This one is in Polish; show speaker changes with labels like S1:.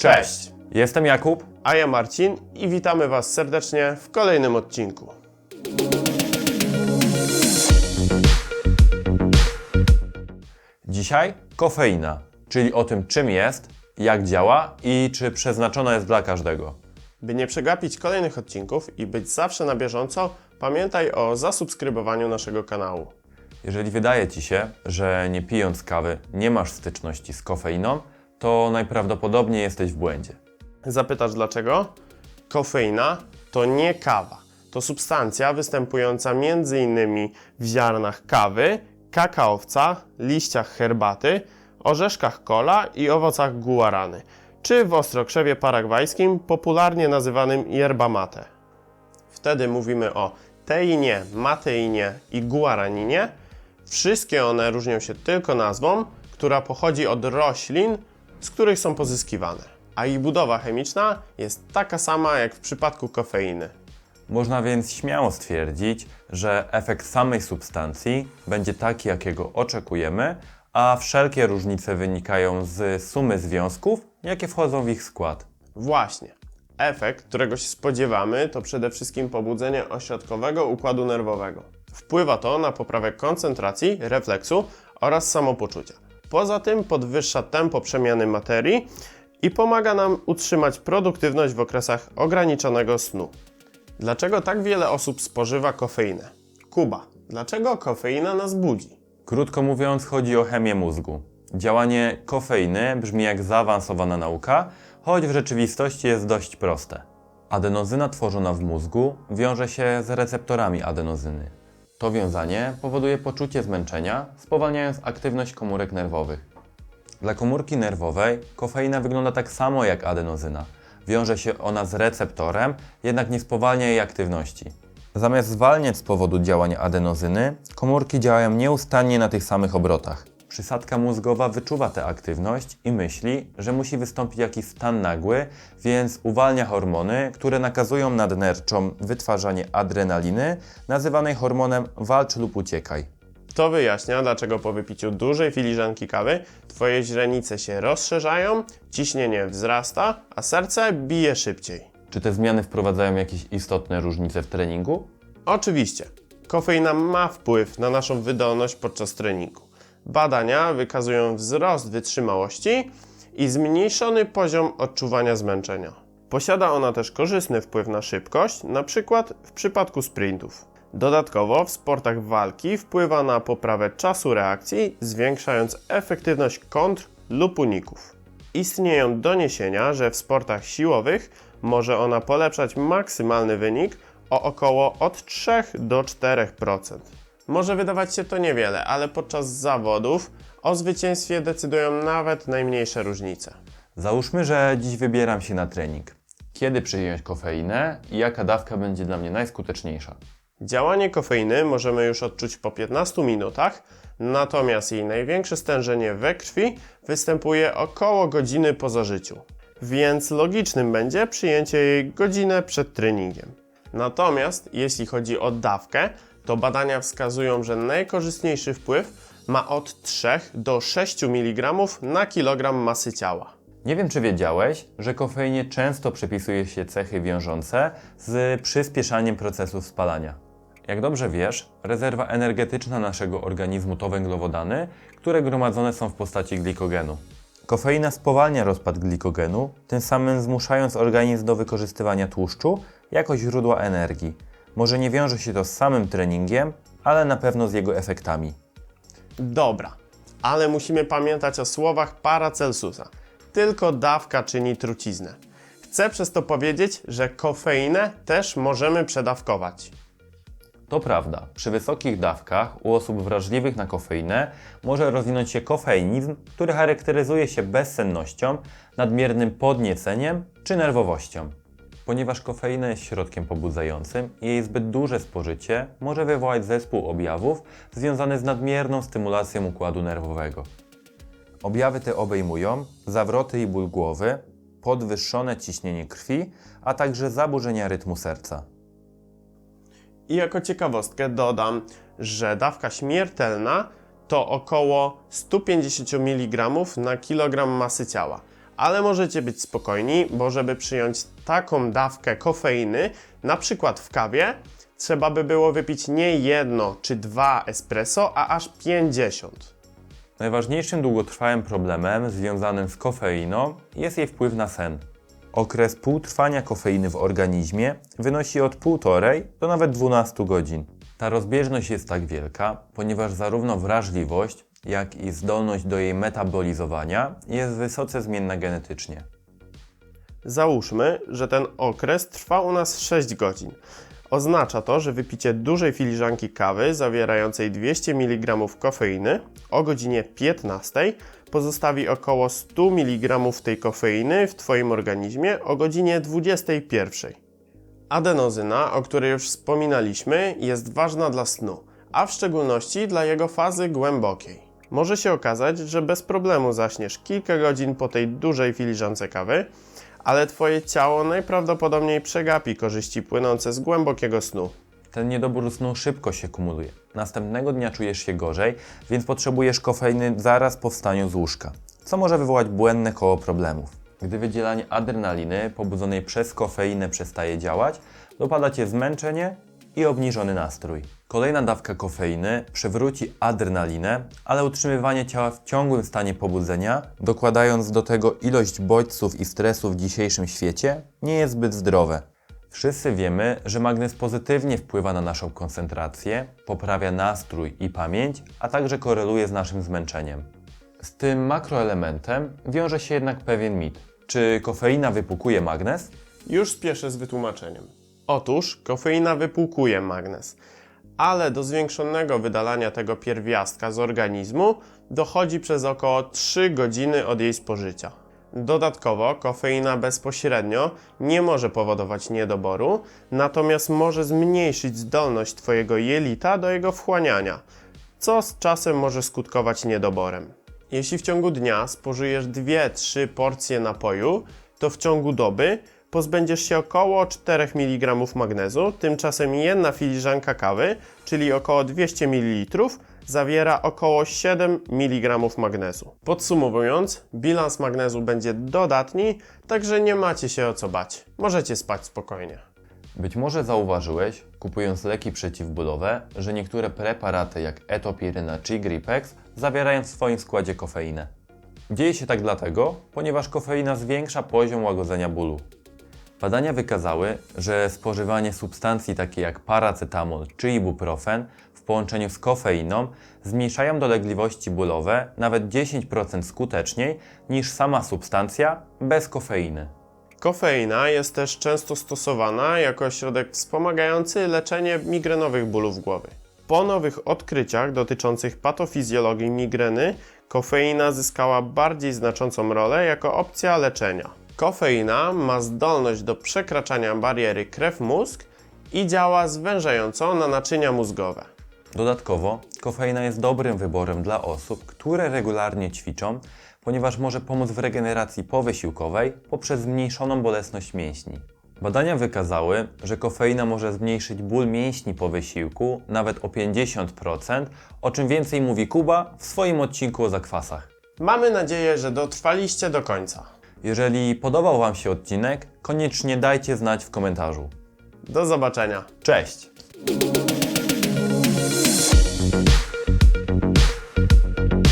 S1: Cześć!
S2: Jestem Jakub.
S1: A ja Marcin i witamy Was serdecznie w kolejnym odcinku.
S2: Dzisiaj kofeina, czyli o tym czym jest, jak działa i czy przeznaczona jest dla każdego.
S1: By nie przegapić kolejnych odcinków i być zawsze na bieżąco, pamiętaj o zasubskrybowaniu naszego kanału.
S2: Jeżeli wydaje Ci się, że nie pijąc kawy nie masz styczności z kofeiną, to najprawdopodobniej jesteś w błędzie.
S1: Zapytasz dlaczego? Kofeina to nie kawa. To substancja występująca m.in. w ziarnach kawy, kakaowca, liściach herbaty, orzeszkach kola i owocach guarany, czy w ostrokrzewie paragwajskim, popularnie nazywanym yerba mate. Wtedy mówimy o teinie, mateinie i guaraninie. Wszystkie one różnią się tylko nazwą, która pochodzi od roślin, z których są pozyskiwane. A ich budowa chemiczna jest taka sama jak w przypadku kofeiny.
S2: Można więc śmiało stwierdzić, że efekt samej substancji będzie taki, jakiego oczekujemy, a wszelkie różnice wynikają z sumy związków, jakie wchodzą w ich skład.
S1: Właśnie. Efekt, którego się spodziewamy, to przede wszystkim pobudzenie ośrodkowego układu nerwowego. Wpływa to na poprawę koncentracji, refleksu oraz samopoczucia. Poza tym podwyższa tempo przemiany materii i pomaga nam utrzymać produktywność w okresach ograniczonego snu. Dlaczego tak wiele osób spożywa kofeinę? Kuba, dlaczego kofeina nas budzi?
S2: Krótko mówiąc, chodzi o chemię mózgu. Działanie kofeiny brzmi jak zaawansowana nauka, choć w rzeczywistości jest dość proste. Adenozyna tworzona w mózgu wiąże się z receptorami adenozyny. To wiązanie powoduje poczucie zmęczenia, spowalniając aktywność komórek nerwowych. Dla komórki nerwowej kofeina wygląda tak samo jak adenozyna. Wiąże się ona z receptorem, jednak nie spowalnia jej aktywności. Zamiast zwalniać z powodu działania adenozyny, komórki działają nieustannie na tych samych obrotach. Przysadka mózgowa wyczuwa tę aktywność i myśli, że musi wystąpić jakiś stan nagły, więc uwalnia hormony, które nakazują nadnerczom wytwarzanie adrenaliny, nazywanej hormonem walcz lub uciekaj.
S1: To wyjaśnia, dlaczego po wypiciu dużej filiżanki kawy Twoje źrenice się rozszerzają, ciśnienie wzrasta, a serce bije szybciej.
S2: Czy te zmiany wprowadzają jakieś istotne różnice w treningu?
S1: Oczywiście, kofeina ma wpływ na naszą wydolność podczas treningu. Badania wykazują wzrost wytrzymałości i zmniejszony poziom odczuwania zmęczenia. Posiada ona też korzystny wpływ na szybkość, np. w przypadku sprintów. Dodatkowo w sportach walki wpływa na poprawę czasu reakcji, zwiększając efektywność kontr lub uników. Istnieją doniesienia, że w sportach siłowych może ona polepszać maksymalny wynik o około od 3 do 4%. Może wydawać się to niewiele, ale podczas zawodów o zwycięstwie decydują nawet najmniejsze różnice.
S2: Załóżmy, że dziś wybieram się na trening. Kiedy przyjąć kofeinę i jaka dawka będzie dla mnie najskuteczniejsza?
S1: Działanie kofeiny możemy już odczuć po 15 minutach, natomiast jej największe stężenie we krwi występuje około godziny po zażyciu, więc logicznym będzie przyjęcie jej godzinę przed treningiem. Natomiast jeśli chodzi o dawkę, to badania wskazują, że najkorzystniejszy wpływ ma od 3 do 6 mg na kilogram masy ciała.
S2: Nie wiem, czy wiedziałeś, że kofeinie często przypisuje się cechy wiążące z przyspieszaniem procesów spalania. Jak dobrze wiesz, rezerwa energetyczna naszego organizmu to węglowodany, które gromadzone są w postaci glikogenu. Kofeina spowalnia rozpad glikogenu, tym samym zmuszając organizm do wykorzystywania tłuszczu jako źródła energii. Może nie wiąże się to z samym treningiem, ale na pewno z jego efektami.
S1: Dobra, ale musimy pamiętać o słowach Paracelsusa. Tylko dawka czyni truciznę. Chcę przez to powiedzieć, że kofeinę też możemy przedawkować.
S2: To prawda, przy wysokich dawkach u osób wrażliwych na kofeinę może rozwinąć się kofeinizm, który charakteryzuje się bezsennością, nadmiernym podnieceniem czy nerwowością. Ponieważ kofeina jest środkiem pobudzającym, jej zbyt duże spożycie może wywołać zespół objawów związany z nadmierną stymulacją układu nerwowego. Objawy te obejmują zawroty i ból głowy, podwyższone ciśnienie krwi, a także zaburzenia rytmu serca.
S1: I jako ciekawostkę dodam, że dawka śmiertelna to około 150 mg na kilogram masy ciała, Ale możecie być spokojni, bo żeby przyjąć taką dawkę kofeiny, na przykład w kawie, trzeba by było wypić nie jedno czy dwa espresso, a aż 50.
S2: Najważniejszym długotrwałym problemem związanym z kofeiną jest jej wpływ na sen. Okres półtrwania kofeiny w organizmie wynosi od 1,5 do nawet 12 godzin. Ta rozbieżność jest tak wielka, ponieważ zarówno wrażliwość, jak i zdolność do jej metabolizowania jest wysoce zmienna genetycznie.
S1: Załóżmy, że ten okres trwa u nas 6 godzin. Oznacza to, że wypicie dużej filiżanki kawy zawierającej 200 mg kofeiny o godzinie 15 pozostawi około 100 mg tej kofeiny w Twoim organizmie o godzinie 21. Adenozyna, o której już wspominaliśmy, jest ważna dla snu, a w szczególności dla jego fazy głębokiej. Może się okazać, że bez problemu zaśniesz kilka godzin po tej dużej filiżance kawy, ale Twoje ciało najprawdopodobniej przegapi korzyści płynące z głębokiego snu.
S2: Ten niedobór snu szybko się kumuluje. Następnego dnia czujesz się gorzej, więc potrzebujesz kofeiny zaraz po wstaniu z łóżka, co może wywołać błędne koło problemów. Gdy wydzielanie adrenaliny pobudzonej przez kofeinę przestaje działać, dopada Cię zmęczenie i obniżony nastrój. Kolejna dawka kofeiny przywróci adrenalinę, ale utrzymywanie ciała w ciągłym stanie pobudzenia, dokładając do tego ilość bodźców i stresu w dzisiejszym świecie, nie jest zbyt zdrowe. Wszyscy wiemy, że magnez pozytywnie wpływa na naszą koncentrację, poprawia nastrój i pamięć, a także koreluje z naszym zmęczeniem. Z tym makroelementem wiąże się jednak pewien mit. Czy kofeina wypukuje magnez?
S1: Już spieszę z wytłumaczeniem. Otóż kofeina wypłukuje magnez, ale do zwiększonego wydalania tego pierwiastka z organizmu dochodzi przez około 3 godziny od jej spożycia. Dodatkowo kofeina bezpośrednio nie może powodować niedoboru, natomiast może zmniejszyć zdolność Twojego jelita do jego wchłaniania, co z czasem może skutkować niedoborem. Jeśli w ciągu dnia spożyjesz 2-3 porcje napoju, to w ciągu doby pozbędziesz się około 4 mg magnezu, tymczasem jedna filiżanka kawy, czyli około 200 ml, zawiera około 7 mg magnezu. Podsumowując, bilans magnezu będzie dodatni, także nie macie się o co bać. Możecie spać spokojnie.
S2: Być może zauważyłeś, kupując leki przeciwbólowe, że niektóre preparaty jak etopiryna czy Gripex zawierają w swoim składzie kofeinę. Dzieje się tak dlatego, ponieważ kofeina zwiększa poziom łagodzenia bólu. Badania wykazały, że spożywanie substancji takie jak paracetamol czy ibuprofen w połączeniu z kofeiną zmniejszają dolegliwości bólowe nawet 10% skuteczniej niż sama substancja bez kofeiny.
S1: Kofeina jest też często stosowana jako środek wspomagający leczenie migrenowych bólów głowy. Po nowych odkryciach dotyczących patofizjologii migreny, kofeina zyskała bardziej znaczącą rolę jako opcja leczenia. Kofeina ma zdolność do przekraczania bariery krew-mózg i działa zwężająco na naczynia mózgowe.
S2: Dodatkowo, kofeina jest dobrym wyborem dla osób, które regularnie ćwiczą, ponieważ może pomóc w regeneracji powysiłkowej poprzez zmniejszoną bolesność mięśni. Badania wykazały, że kofeina może zmniejszyć ból mięśni po wysiłku nawet o 50%, o czym więcej mówi Kuba w swoim odcinku o zakwasach.
S1: Mamy nadzieję, że dotrwaliście do końca.
S2: Jeżeli podobał Wam się odcinek, koniecznie dajcie znać w komentarzu.
S1: Do zobaczenia.
S2: Cześć!